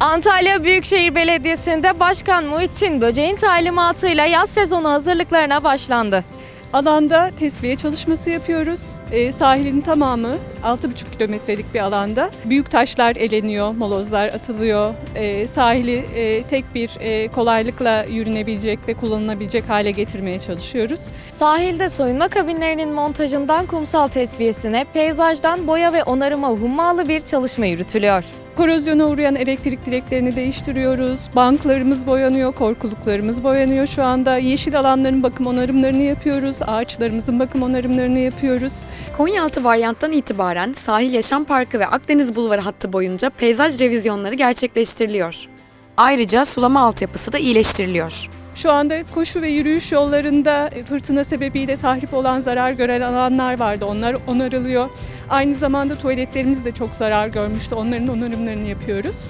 Antalya Büyükşehir Belediyesi'nde Başkan Muhittin Böceğin talimatıyla yaz sezonu hazırlıklarına başlandı. Alanda tesviye çalışması yapıyoruz. Ee, sahilin tamamı 6,5 kilometrelik bir alanda. Büyük taşlar eleniyor, molozlar atılıyor. Ee, sahili e, tek bir e, kolaylıkla yürünebilecek ve kullanılabilecek hale getirmeye çalışıyoruz. Sahilde soyunma kabinlerinin montajından kumsal tesviyesine, peyzajdan boya ve onarıma hummalı bir çalışma yürütülüyor. Korozyona uğrayan elektrik direklerini değiştiriyoruz. Banklarımız boyanıyor, korkuluklarımız boyanıyor şu anda. Yeşil alanların bakım onarımlarını yapıyoruz. Ağaçlarımızın bakım onarımlarını yapıyoruz. Konyaaltı varyanttan itibaren Sahil Yaşam Parkı ve Akdeniz Bulvarı hattı boyunca peyzaj revizyonları gerçekleştiriliyor. Ayrıca sulama altyapısı da iyileştiriliyor. Şu anda koşu ve yürüyüş yollarında e, fırtına sebebiyle tahrip olan zarar gören alanlar vardı. Onlar onarılıyor. Aynı zamanda tuvaletlerimiz de çok zarar görmüştü. Onların onarımlarını yapıyoruz.